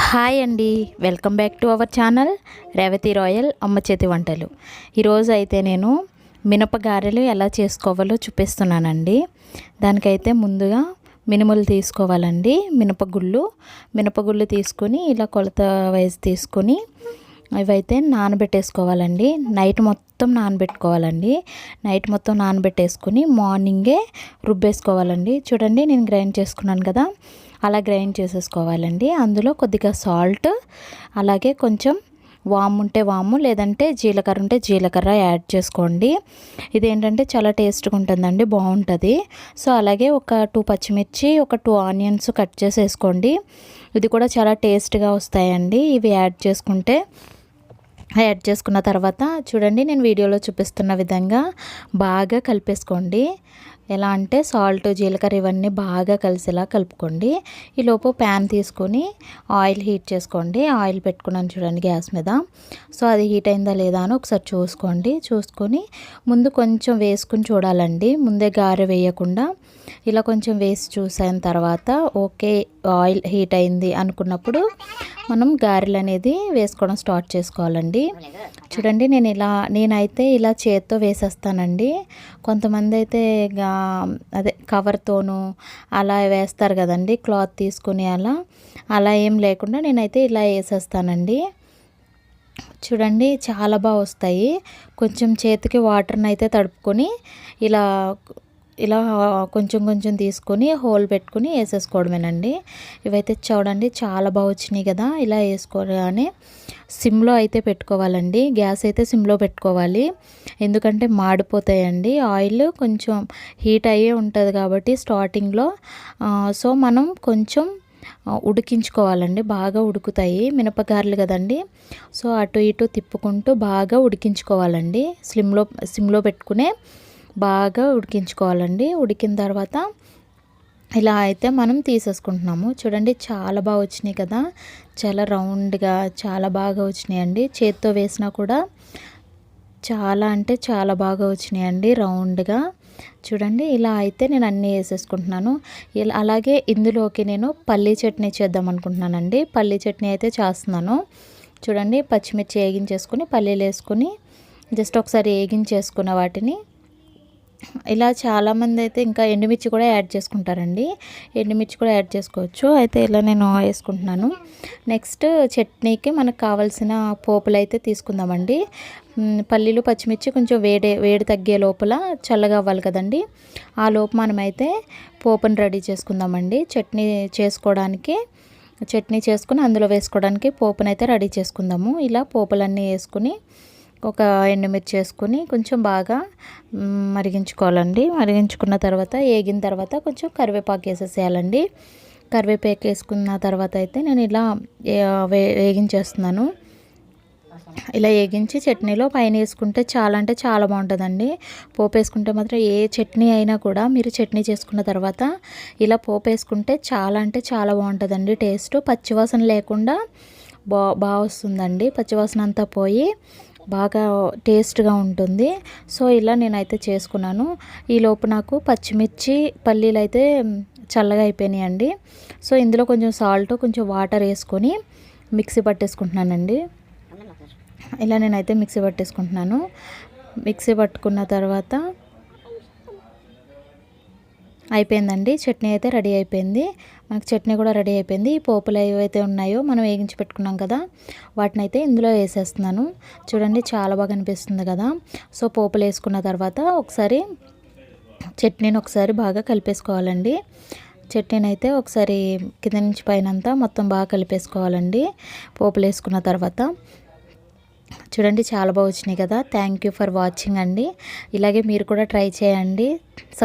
Hi అండి. Welcome back to our channel Revathi royal అమ్మ చేతి వంటలు. ఈరోజు అయితే నేను మినప గారెలు ఎలా చేసుకోవాలో చూపిస్తున్నానండి. దానికైతే ముందుగా మినుములు తీసుకోవాలండి. మినపగుళ్ళు మినపగుళ్ళు తీసుకొని ఇలా కొలత వైజ్ తీసుకొని ఇవైతే నానబెట్టేసుకోవాలండి. నైట్ మొత్తం నానబెట్టుకోవాలండి. నైట్ మొత్తం నానబెట్టేసుకుని మార్నింగే రుబ్బేసుకోవాలండి. చూడండి నేను గ్రైండ్ చేసుకున్నాను కదా. అలా గ్రైండ్ చేసేసుకోవాలండి. అందులో కొద్దిగా సాల్ట్ అలాగే కొంచెం వాము ఉంటే వాము లేదంటే జీలకర్ర ఉంటే జీలకర్ర యాడ్ చేసుకోండి. ఇది ఏంటంటే చాలా టేస్ట్గా ఉంటుందండి బాగుంటుంది. సో అలాగే ఒక టూ పచ్చిమిర్చి ఒక టూ ఆనియన్స్ కట్ చేసి వేసుకోండి ఇది కూడా చాలా టేస్ట్గా వస్తాయండి. ఇవి యాడ్ చేసుకుంటే యాడ్ చేసుకున్న తర్వాత చూడండి నేను వీడియోలో చూపిస్తున్న విధంగా బాగా కలిపేసుకోండి. ఎలా అంటే సాల్ట్ జీలకర్ర ఇవన్నీ బాగా కలిసేలా కలుపుకోండి. ఈలోపు ప్యాన్ తీసుకొని ఆయిల్ హీట్ చేసుకోండి. ఆయిల్ పెట్టుకున్నాను చూడండి గ్యాస్ మీద. సో అది హీట్ అయిందా లేదా అని ఒకసారి చూసుకోండి. చూసుకొని ముందు కొంచెం వేసుకుని చూడాలండి. ముందే గారె వేయకుండా ఇలా కొంచెం వేసి చూసిన తర్వాత ఓకే ఆయిల్ హీట్ అయింది అనుకున్నప్పుడు మనం గారెలు అనేది వేసుకోవడం స్టార్ట్ చేసుకోవాలండి. చూడండి నేను ఇలా నేనైతే ఇలా చేత్తో వేసేస్తానండి. కొంతమంది అయితే అదే కవర్తోనూ అలా వేస్తారు కదండి క్లాత్ తీసుకుని అలా. అలా ఏం లేకుండా నేనైతే ఇలా వేసేస్తానండి. చూడండి చాలా బాగా వస్తాయి. కొంచెం చేతికి వాటర్ని అయితే తడుపుకొని ఇలా ఇలా కొంచెం కొంచెం తీసుకొని హోల్ పెట్టుకుని వేసేసుకోవడమేనండి. ఇవైతే చూడండి చాలా బాగా వచ్చినాయి కదా ఇలా వేసుకోగానే సిమ్లో అయితే పెట్టుకోవాలండి. గ్యాస్ అయితే సిమ్లో పెట్టుకోవాలి. ఎందుకంటే మాడిపోతాయండి. ఆయిల్ కొంచెం హీట్ అయ్యే ఉంటుంది కాబట్టి స్టార్టింగ్లో. సో మనం కొంచెం ఉడికించుకోవాలండి. బాగా ఉడుకుతాయి. మినపగారలు కదండి. సో అటు ఇటు తిప్పుకుంటూ బాగా ఉడికించుకోవాలండి. స్లిమ్లో సిమ్లో పెట్టుకునే బాగా ఉడికించుకోవాలండి. ఉడికిన తర్వాత ఇలా అయితే మనం తీసేసుకుంటున్నాము. చూడండి చాలా బాగా వచ్చినాయి కదా. చాలా రౌండ్గా చాలా బాగా వచ్చినాయండి. చేత్తో వేసినా కూడా చాలా అంటే చాలా బాగా వచ్చినాయండి రౌండ్గా. చూడండి ఇలా అయితే నేను అన్నీ వేసేసుకుంటున్నాను. ఇలా అలాగే ఇందులోకి నేను పల్లీ చట్నీ చేద్దాం అనుకుంటున్నానండి. పల్లీ చట్నీ అయితే చేస్తున్నాను. చూడండి పచ్చిమిర్చి వేగించేసుకుని పల్లీలు వేసుకుని జస్ట్ ఒకసారి వేగించేసుకున్న వాటిని ఇలా చాలామంది అయితే ఇంకా ఎండుమిర్చి కూడా యాడ్ చేసుకుంటారండి. ఎండుమిర్చి కూడా యాడ్ చేసుకోవచ్చు. అయితే ఇలా నేను వేసుకుంటున్నాను. నెక్స్ట్ చట్నీకి మనకు కావాల్సిన పోపులు అయితే తీసుకుందామండి. పల్లీలు పచ్చిమిర్చి కొంచెం వేడి వేడి తగ్గే లోపల చల్లగా అవ్వాలి కదండి. ఆ లోపు మనమైతే పోపును రెడీ చేసుకుందామండి. చట్నీ చేసుకోవడానికి చట్నీ చేసుకుని అందులో వేసుకోవడానికి పోపునైతే రెడీ చేసుకుందాము. ఇలా పోపులన్నీ వేసుకుని ఒక ఎండుమిర్చి వేసుకుని కొంచెం బాగా మరిగించుకోవాలండి. మరిగించుకున్న తర్వాత వేగిన తర్వాత కొంచెం కరివేపాకు వేసేసేయాలండి. కరివేపాకు వేసుకున్న తర్వాత అయితే నేను ఇలా వేగించేస్తున్నాను. ఇలా వేగించి చట్నీలో పైన వేసుకుంటే చాలా అంటే చాలా బాగుంటుందండి. పోపు వేసుకుంటే మాత్రం ఏ చట్నీ అయినా కూడా మీరు చట్నీ చేసుకున్న తర్వాత ఇలా పోపు వేసుకుంటే చాలా అంటే చాలా బాగుంటుందండి టేస్ట్. పచ్చివాసన లేకుండా బా బాగా వస్తుందండి. పచ్చివాసన అంతా పోయి బాగా టేస్ట్గా ఉంటుంది. సో ఇలా నేనైతే చేసుకున్నాను. ఈలోపు నాకు పచ్చిమిర్చి పల్లీలు అయితే చల్లగా అయిపోయినాయి అండి సో ఇందులో కొంచెం సాల్ట్ కొంచెం వాటర్ వేసుకొని మిక్సీ పట్టేసుకుంటున్నానండి. ఇలా నేనైతే మిక్సీ పట్టేసుకుంటున్నాను. మిక్సీ పట్టుకున్న తర్వాత అయిపోయిందండి. చట్నీ అయితే రెడీ అయిపోయింది. మనకు చట్నీ కూడా రెడీ అయిపోయింది. ఈ పోపులు ఏవైతే ఉన్నాయో మనం వేగించి పెట్టుకున్నాం కదా వాటిని అయితే ఇందులో వేసేస్తున్నాను. చూడండి చాలా బాగా అనిపిస్తుంది కదా. సో పోపులు వేసుకున్న తర్వాత ఒకసారి చట్నీని ఒకసారి బాగా కలిపేసుకోవాలండి. చట్నీని అయితే ఒకసారి కింద నుంచి పైన అంతా మొత్తం బాగా కలిపేసుకోవాలండి. పోపులు వేసుకున్న తర్వాత చూడండి చాలా బాగా వచ్చినాయి కదా. థ్యాంక్ యూ ఫర్ వాచింగ్ అండి. ఇలాగే మీరు కూడా ట్రై చేయండి. సబ్స్